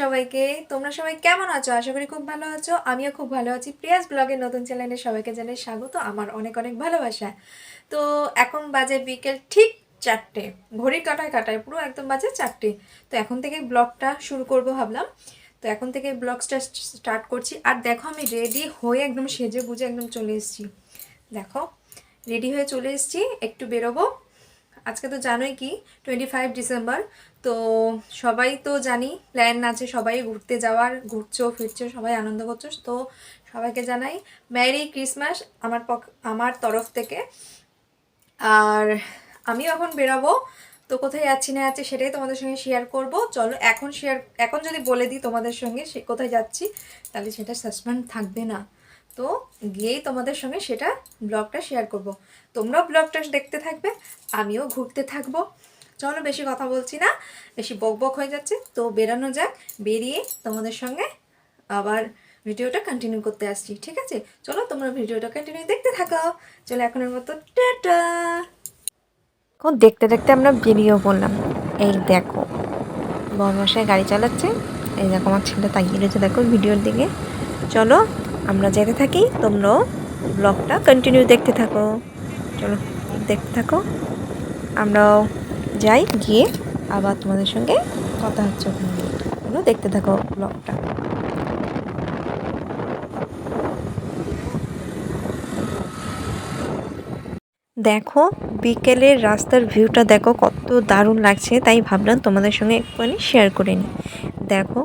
সবাইকে, তোমরা সবাই কেমন আছো? আশা করি খুব ভালো আছো। আমিও খুব ভালো আছি। প্রিয়াস ব্লগের নতুন চ্যানেলে সবাইকে জানাই স্বাগত। আমার অনেক অনেক ভালোবাসা। তো এখন বাজে বিকেল ঠিক চারটে। ঘড়ির কাটায় কাটায়, পুরো একদম বাজে চারটে। তো এখন থেকে ব্লগটা শুরু করব ভাবলাম। তো এখন থেকে ব্লগসটা স্টার্ট করছি। আর দেখো আমি রেডি হয়ে একদম সেজে বুঝে একদম চলে এসেছি। দেখো, রেডি হয়ে চলে এসেছি, একটু বেরোবো। আজকে তো জানোই কি টোয়েন্টি ফাইভ ডিসেম্বর তো সবাই তো জানি প্ল্যান আছে সবাই ঘুরতে যাওয়ার, ঘুরছো, ফিরছো, সবাই আনন্দ করছ। তো সবাইকে জানাই ম্যারি ক্রিসমাস আমার আমার তরফ থেকে। আর আমিও এখন বেরাবো। তো কোথায় যাচ্ছি না যাচ্ছি সেটাই তোমাদের সঙ্গে শেয়ার করব। চলো এখন শেয়ার এখন যদি বলে দিই তোমাদের সঙ্গে সে, কোথায় যাচ্ছি, তাহলে সেটা সাসপেন্ড থাকবে না। তো গিয়েই তোমাদের সঙ্গে সেটা ব্লগটা শেয়ার করব। তোমরাও ব্লগটা দেখতে থাকবে, আমিও ঘুরতে থাকব। চলো বেশি কথা বলছি না, বেশি বক বক হয়ে যাচ্ছে। তো বেরানো যাক, বেরিয়ে তোমাদের সঙ্গে আবার ভিডিওটা কন্টিনিউ করতে আসছি, ঠিক আছে? চলো তোমরা ভিডিওটা কন্টিনিউ দেখতে থাকো। চলো এখনের মতো, টাটা! এখন দেখতে দেখতে আমরা বেরিয়েও পড়লাম। এই দেখো, বরমশাই গাড়ি চালাচ্ছে। এই দেখো, আমার ছেলে তাকিয়ে রয়েছে, দেখো ভিডিওর দিকে। চলো, আমরা যেতে থাকি, তোমরাও ব্লগটা কন্টিনিউ দেখতে থাকো। চলো, দেখতে থাকো। আমরাও যাই, গিয়ে আবার তোমাদের সঙ্গে কথা হচ্ছে ওখানে। দেখতে থাকো ব্লগটা দেখো, বিকেলের রাস্তার ভিউটা দেখো, কত দারুণ লাগছে, তাই ভাবলাম তোমাদের সঙ্গে একটুখানি শেয়ার করে নিই। দেখো,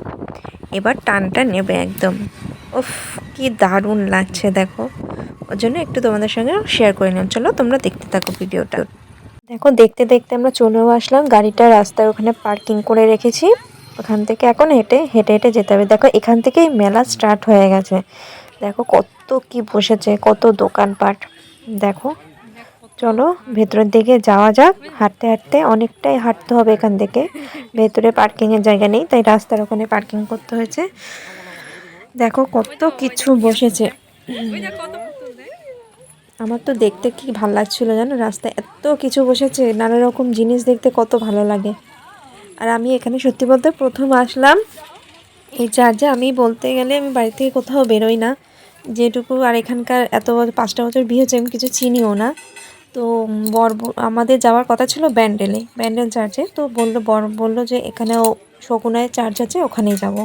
এবার টানটা নেবে একদম। উফ, কি দারুণ লাগছে, দেখো। ওর জন্য একটু তোমাদের সঙ্গে শেয়ার করে নিলাম। চলো তোমরা দেখতে থাকো ভিডিওটা দেখো দেখতে দেখতে আমরা চলেও আসলাম। গাড়িটা রাস্তার ওখানে পার্কিং করে রেখেছি। ওখান থেকে এখন হেঁটে হেঁটে হেঁটে যেতে হবে। দেখো, এখান থেকেই মেলা স্টার্ট হয়ে গেছে। দেখো কত কি বসেছে, কত দোকানপাট। দেখো, চলো ভেতরের দিকে যাওয়া যাক। হাঁটতে হাঁটতে অনেকটাই হাঁটতে হবে এখান থেকে। ভেতরে পার্কিংয়ের জায়গা নেই, তাই রাস্তার ওখানে পার্কিং করতে হয়েছে। দেখো কত কিছু বসেছে। আমার তো দেখতে কি ভালো লাগছিল জানো? রাস্তায় এত কিছু বসেছে, নানা রকম জিনিস দেখতে কত ভালো লাগে। আর আমি এখানে সত্যি বলতে প্রথম আসলাম, এই চার্জে আমি বলতে গেলে আমি বাড়ি থেকে কোথাও বেরোই না। যেটুকু আর এখানকার এত পাঁচটা বছর বিয়ে হচ্ছে আমি কিছু চিনিও না। তো বর আমাদের যাওয়ার কথা ছিল ব্যান্ডেলে, ব্যান্ডেল চার্চে। তো বলল, বর বলল যে এখানেও শকুনায় চার্চ আছে, ওখানেই যাব।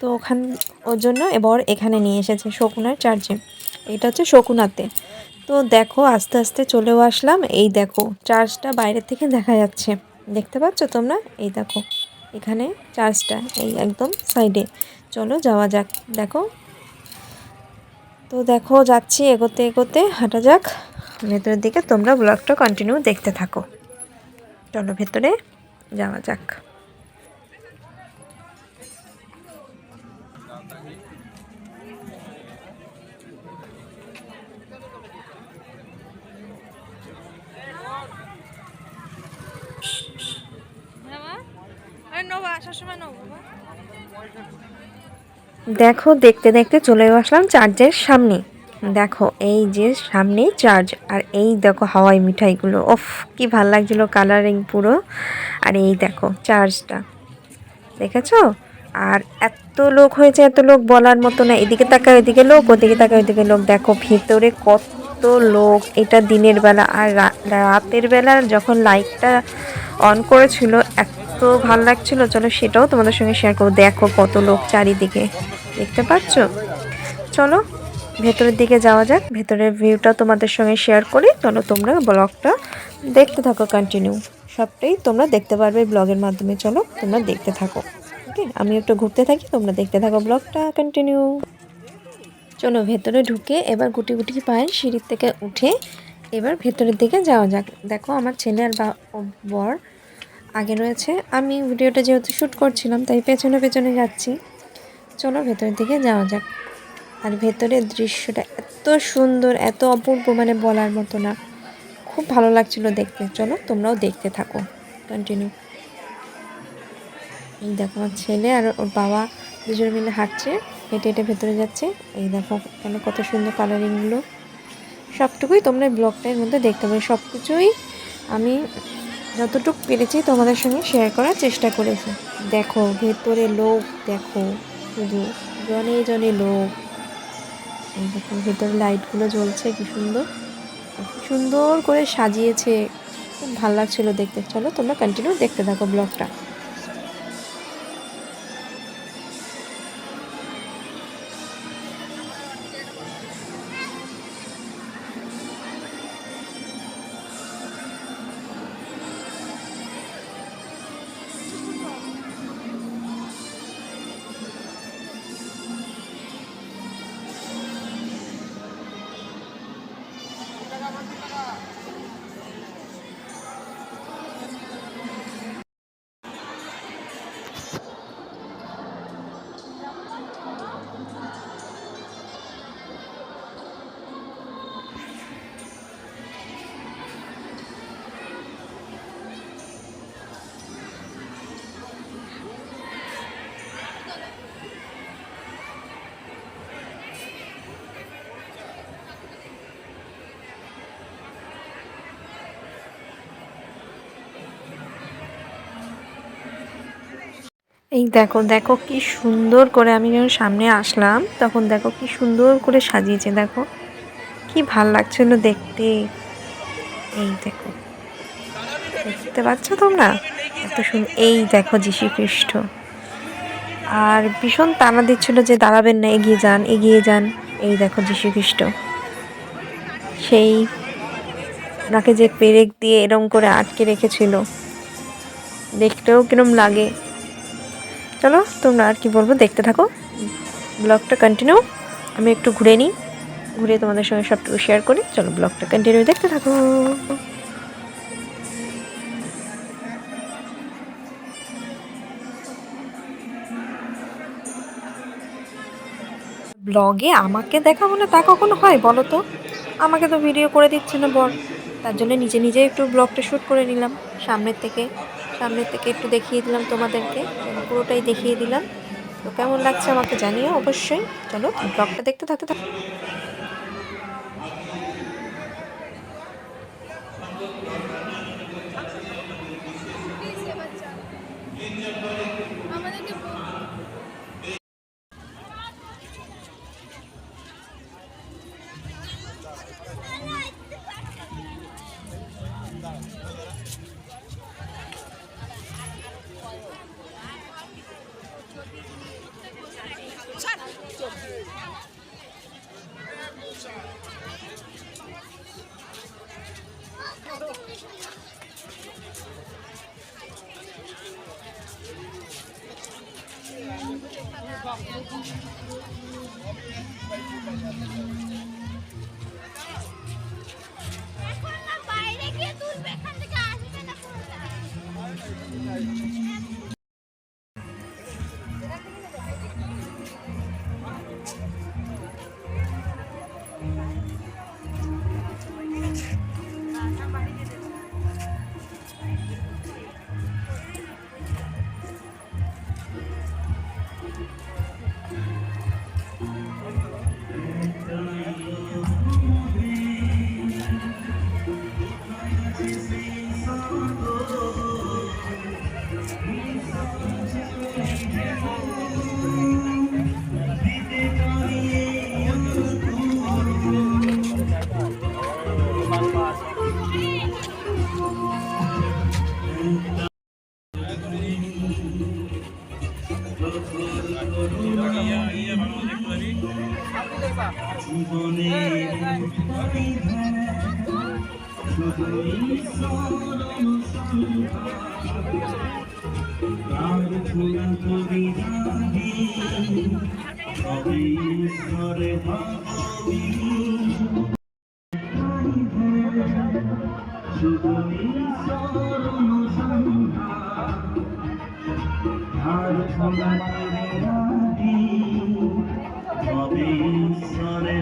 তো ওখান, ওর জন্য এবার এখানে নিয়ে এসেছে শকুনার চার্চে। এটা হচ্ছে শকুনাতে তো দেখো, আস্তে আস্তে চলেও আসলাম। এই দেখো, চার্চটা বাইরের থেকে দেখা যাচ্ছে। দেখতে পাচ্ছ তোমরা? এই দেখো, এখানে চার্চটা, এই একদম সাইডে চলো যাওয়া যাক, দেখো। তো দেখো, যাচ্ছি এগোতে এগোতে, হাঁটা যাক। ভেতরের দিকে তোমরা ব্লগটা কন্টিনিউ দেখতে থাকো। চলো ভেতরে যাওয়া যাক। দেখো, দেখতে দেখতে চলে আসলাম চার্জের সামনে। দেখো, এই যে সামনেই চার্জ, আর এই দেখো হাওয়াই মিঠাইগুলো। ওফ, কি ভালো লাগছিল কালারিং পুরো। আর এই দেখো চার্জটা। দেখেছ? আর এত লোক হয়েছে, এত লোক বলার মতো না। এদিকে তাকায় ওইদিকে লোক, ওদিকে তাকায় ওইদিকে লোক। দেখো, ভেতরে কত লোক। এটা দিনের বেলা আর রাতের বেলা যখন লাইটটা অন করেছিল, এত ভালো লাগছিল, চলো সেটাও তোমাদের সঙ্গে শেয়ার করব। দেখো কত লোক চারিদিকে, দেখতে পাচ্ছ? চলো, ভেতরের দিকে যাওয়া যাক, ভেতরের ভিউটা তোমাদের সঙ্গে শেয়ার করি। চলো তোমরা ব্লগটা দেখতে থাকো কন্টিনিউ সবটাই তোমরা দেখতে পারবে ব্লগের মাধ্যমে, চলো তোমরা দেখতে থাকো। ওকে আমি একটু ঘুরতে থাকি, তোমরা দেখতে থাকো ব্লগটা কন্টিনিউ চলো ভেতরে ঢুকে এবার গুটি গুটি পায়ে সিঁড়ির থেকে উঠে এবার ভেতরের দিকে যাওয়া যাক। দেখো আমার ছেলে আর বা বর আগে রয়েছে। আমি ভিডিওটা যেহেতু শ্যুট করছিলাম, তাই পেছনে পেছনে যাচ্ছি। চলো ভেতরের দিকে যাওয়া যাক। আর ভেতরের দৃশ্যটা এত সুন্দর, এত অপূর্ব মানে বলার মতো না। খুব ভালো লাগছিল দেখতে। চলো তোমরাও দেখতে থাকো। কন্টিনিউ এই দেখো আমার ছেলে আর ওর বাবা দুজন মিলে হাঁটছে, হেঁটে হেঁটে ভেতরে যাচ্ছে। এই দেখো এখানে কত সুন্দর কালারিংগুলো সবটুকুই তোমরা ব্লগটার মধ্যে দেখতে পাবে। সব কিছুই আমি যতটুকু পেরেছি তোমাদের সঙ্গে শেয়ার করার চেষ্টা করেছি। দেখো, ভেতরে লোক, দেখো, শুধু জনে জনে লোক। দেখো, ভেতরে লাইটগুলো জ্বলছে, কি সুন্দর। সুন্দর করে সাজিয়েছে। খুব ভালো লাগছিল দেখতে। চলো তোমরা কন্টিনিউ দেখতে থাকো ব্লগটা এই দেখো দেখো কি সুন্দর করে আমি যখন সামনে আসলাম, তখন দেখো কি সুন্দর করে সাজিয়েছে, দেখো। কি ভালো লাগছিল দেখতে। এই দেখো। দেখতে পাচ্ছ তোমরা? এত সুন্দর এই দেখো যিশু খ্রিস্ট আর ভীষণ টানা দিচ্ছিল যে দাঁড়াবেন না, এগিয়ে যান এগিয়ে যান। এই দেখো যিশু খ্রিস্ট সেই ওনাকে যে পেরেক দিয়ে এরম করে আটকে রেখেছিল, দেখতেও কিরম লাগে। চলো, তোমরা আর কি বলব, দেখতে থাকো। ব্লগটা কন্টিনিউ আমি একটু ঘুরে নিই, ঘুরে তোমাদের সঙ্গে সবটুকু শেয়ার করি। চলো, ব্লগটা কন্টিনিউ দেখতে থাকো। ব্লগে আমাকে দেখা না তা কখনো হয়, বলো তো? আমাকে তো ভিডিও করে দিচ্ছে না বল তার জন্য নিজে নিজে একটু ব্লগটা শ্যুট করে নিলাম। সামনের থেকে সামনের থেকে একটু দেখিয়ে দিলাম তোমাদেরকে। পুরোটাই দেখিয়ে দিলাম। তো কেমন লাগছে আমাকে জানিও অবশ্যই। চলো ব্লগটা দেখতে থাকতে থাকো আর তোমার রাধি তবে ঈশ্বরের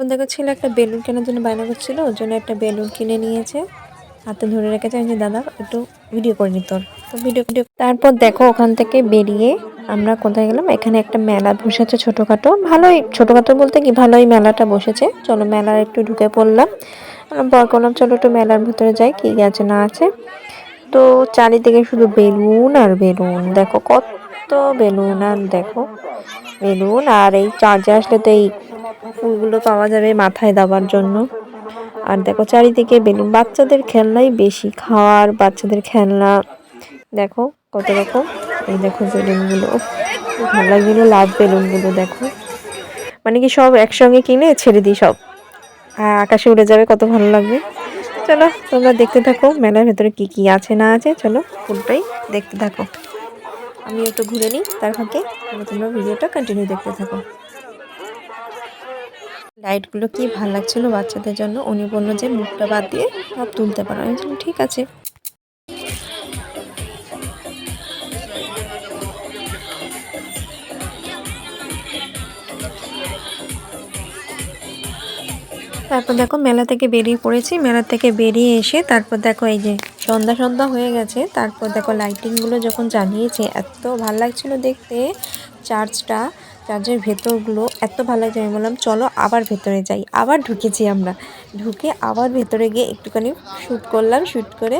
তারপর দেখো ছেলে একটা বেলুন কেনার জন্য বায়না করছিল, ওর জন্য একটা বেলুন কিনে নিয়েছে। হাতে ধরে রেখেছে আমি দাদা, একটু ভিডিও করে নি তোর। তো ভিডিও ভিডিও তারপর দেখো ওখান থেকে বেরিয়ে আমরা কোথায় গেলাম? এখানে একটা মেলা বসেছে ছোটোখাটো। ভালোই, ছোটোখাটো বলতে কি, ভালোই মেলাটা বসেছে। চলো মেলার একটু ঢুকে পড়লাম। বর করলাম, চলো একটু মেলার ভিতরে যাই, কি আছে না আছে। তো চারিদিকে শুধু বেলুন আর বেলুন। দেখো কত বেলুন, আর দেখো বেলুন, আর এই চার্জে আসলে তো এই ফুলগুলো পাওয়া যাবে মাথায় দেওয়ার জন্য। আর দেখো চারিদিকে বেলুন। বাচ্চাদের খেলনাই বেশি, খাওয়ার বাচ্চাদের খেলনা। দেখো কত রকম। এই দেখো বেলুনগুলো। ভালো লাগছিল লাভ বেলুনগুলো, দেখো। মানে কি সব একসঙ্গে কিনে ছেড়ে দিই সব? আকাশে উড়ে যাবে, কত ভালো লাগবে। চলো তোমরা দেখতে থাকো মেলার ভেতরে কি কি আছে না আছে। চলো পুরোটাই দেখতে থাকো। আমি একটু ঘুরে নিই, তার ফাঁকে তোমরা ভিডিওটা কন্টিনিউ দেখতে থাকো। লাইটগুলো কি ভালো লাগছিল বাচ্চাদের জন্য? উনি বলল যে, মুখটা বাদ দিয়ে সব তুলতে পারো। আমি ঠিক আছে। তারপর দেখো, মেলা থেকে বেরিয়ে পড়েছি। মেলা থেকে বেরিয়ে এসে তারপর দেখো, এই যে সন্ধ্যা সন্ধ্যা হয়ে গেছে। তারপর দেখো লাইটিংগুলো যখন জ্বালিয়েছে, এত ভালো লাগছিল দেখতে। চার্চটা চার্চের ভেতরগুলো এত ভালো লাগছে আমি বললাম, চলো আবার ভেতরে যাই। আবার ঢুকেছি আমরা। ঢুকে আবার ভেতরে গিয়ে একটুখানি শ্যুট করলাম শ্যুট করে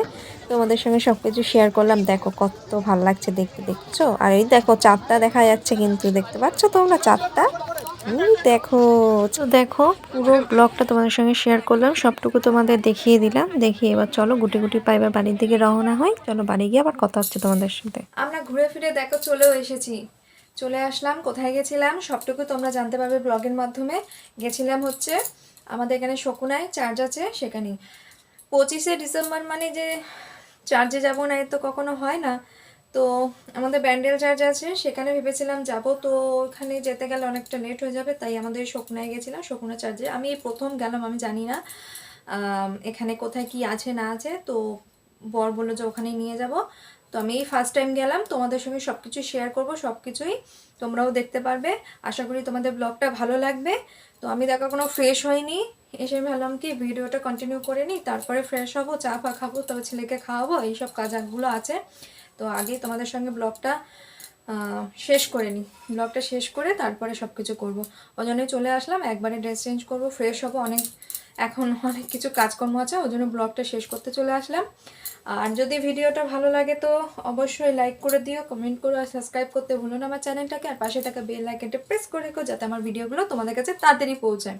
তোমাদের সঙ্গে সব কিছু শেয়ার করলাম। দেখো কত ভালো লাগছে দেখতে, দেখছ? আর এই দেখো চারটা দেখা যাচ্ছে কিন্তু, দেখতে পাচ্ছ তোমরা এই দেখো। তো দেখো, পুরো ব্লগটা তোমাদের সঙ্গে শেয়ার করলাম, সবটুকু তোমাদের দেখিয়ে দিলাম। দেখিয়ে এবার চলো গুটি গুটি পাইবা বাড়ির দিকে রওনা হয় চলো বাড়ি গিয়ে আবার কথা হচ্ছে তোমাদের সাথে। আমরা ঘুরে ফিরে দেখো চলেও এসেছি। চলে আসলাম, কোথায় গেছিলাম সবটুকু তোমরা জানতে পারবে ব্লগের মাধ্যমে। গেছিলাম হচ্ছে আমাদের এখানে শকুনায় চার্জ আছে সেখানেই। পঁচিশে ডিসেম্বর মানে যে চার্জে যাব না এ তো কখনো হয় না। তো আমাদের ব্যান্ডেল চার্জ আছে, সেখানে ভেবেছিলাম যাব। তো ওখানে যেতে গেলে অনেকটা লেট হয়ে যাবে, তাই আমাদের শকুনায় গেছিলাম, শকুনা চার্জে আমি প্রথম গেলাম, আমি জানি না এখানে কোথায় কি আছে না আছে। তো বর বলল যে ওখানেই নিয়ে যাব। তো আমি এই ফার্স্ট টাইম গেলাম, তোমাদের সঙ্গে সব কিছু শেয়ার করব সব কিছুই তোমরাও দেখতে পারবে। আশা করি তোমাদের ব্লগটা ভালো লাগবে। তো আমি দেখো কোনো ফ্রেশ হয়নি এসে ভাবলাম কি ভিডিওটা কন্টিনিউ করে নিই, তারপরে ফ্রেশ হব, চা ফা খাব, তবে ছেলেকে খাওয়াবো, এইসব কাজগুলো আছে। তো আগে তোমাদের সঙ্গে ব্লগটা শেষ করে নিই। ব্লগটা শেষ করে তারপরে সব কিছু করব। ওই চলে আসলাম, একবারে ড্রেস চেঞ্জ করব ফ্রেশ হব, অনেক এখন অনেক কিছু কাজকর্ম আছে, ওই জন্য ব্লগটা শেষ করতে চলে আসলাম। আর যদি ভিডিওটা ভালো লাগে তো অবশ্যই লাইক করে দিও কমেন্ট করো আর সাবস্ক্রাইব করতে ভুলো না আমার চ্যানেলটাকে। আর পাশে থাকা বেল আইকনটা প্রেস করে রেখো যাতে আমার ভিডিওগুলো তোমাদের কাছে তাড়াতাড়ি পৌঁছায়।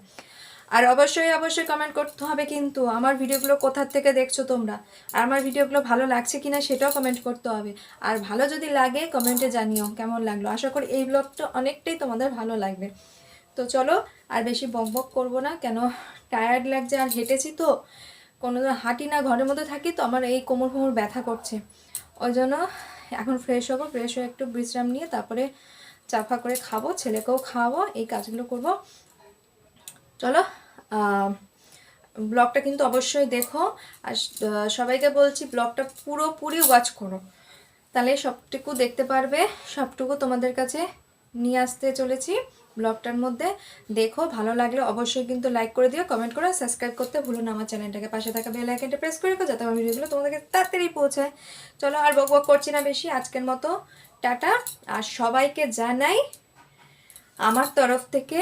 আর অবশ্যই অবশ্যই কমেন্ট করতে হবে কিন্তু আমার ভিডিওগুলো কোথার থেকে দেখছ তোমরা? আর আমার ভিডিওগুলো ভালো লাগছে কিনা সেটাও কমেন্ট করতে হবে। আর ভালো যদি লাগে কমেন্টে জানিও কেমন লাগল। আশা করি এই ব্লগটা অনেকটাই তোমাদের ভালো লাগবে। তো চলো, আর বেশি বক বক করব না, কেন টায়ার্ড লাগছে আর হেঁটেছি তো। কোনো হাঁটি না, ঘরের মধ্যে থাকি তো আমার এই কোমর ফোমর ব্যথা করছে। ওই জন্য এখন ফ্রেশ হব ফ্রেশ হয়ে একটু বিশ্রাম নিয়ে তারপরে চাফা করে খাব, ছেলেকেও খাওয়াবো, এই কাজগুলো করব। চলো ব্লগটা কিন্তু অবশ্যই দেখো, আর সবাইকে বলছি ব্লগটা পুরোপুরি ওয়াচ করো। তাহলে সবটুকু দেখতে পারবে, সবটুকু তোমাদের কাছে নিয়ে আসতে চলেছি। ব্লগটার মধ্যে দেখো, ভালো লাগলে অবশ্যই কিন্তু লাইক করে দিও কমেন্ট করো সাবস্ক্রাইব করতে ভুলো না আমার চ্যানেলটাকে। পাশে থাকা বেল আইকনটা প্রেস করে রাখো যাতে আমার ভিডিওগুলো তোমাদেরকে তাড়াতাড়ি পৌঁছায়। চলো আর বক বক করছি না বেশি, আজকের মতো টাটা। আর সবাইকে জানাই আমার তরফ থেকে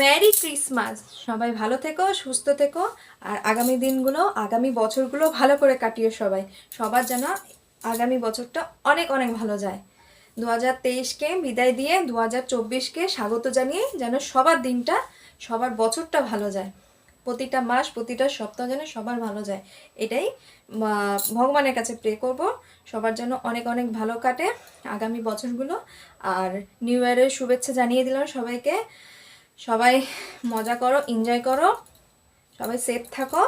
ম্যারি ক্রিসমাস সবাই ভালো থেকো, সুস্থ থেকো, আর আগামী দিনগুলো, আগামী বছরগুলো ভালো করে কাটিয়ে সবাই। সবার যেন আগামী বছরটা অনেক অনেক ভালো যায়। দু হাজার তেইশকে বিদায় দিয়ে দু হাজার চব্বিশকে স্বাগত জানিয়ে যেন সবার দিনটা, সবার বছরটা ভালো যায়। প্রতিটা মাস, প্রতিটা সপ্তাহ যেন সবার ভালো যায়। এটাই ভগবানের কাছে প্রে করব। সবার জন্য অনেক অনেক ভালো কাটে আগামী বছরগুলো। আর নিউ ইয়ারের শুভেচ্ছা জানিয়ে দিলাম সবাইকে। সবাই মজা করো এনজয় করো। সবাই সেফ থাকো।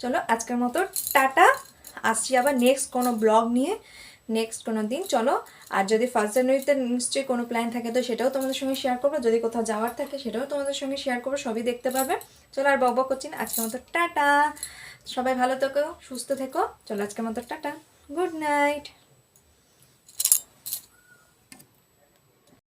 চলো আজকের মতো টাটা। আসছি আবার নেক্সট কোনো ব্লগ নিয়ে। নেক্সট কোনো দিন, চলো। আর যদি ফার্স্ট জানুয়ারিতে নিশ্চয়ই কোনো প্ল্যান থাকে, তো সেটাও তোমাদের সঙ্গে শেয়ার করব। যদি কোথাও যাওয়ার থাকে, সেটাও তোমাদের সঙ্গে শেয়ার করব, সবই দেখতে পাবে। চলো আর বক করছি আজকের মতো টাটা। সবাই ভালো থেকো, সুস্থ থেকো। চলো আজকের মতো টাটা। Good night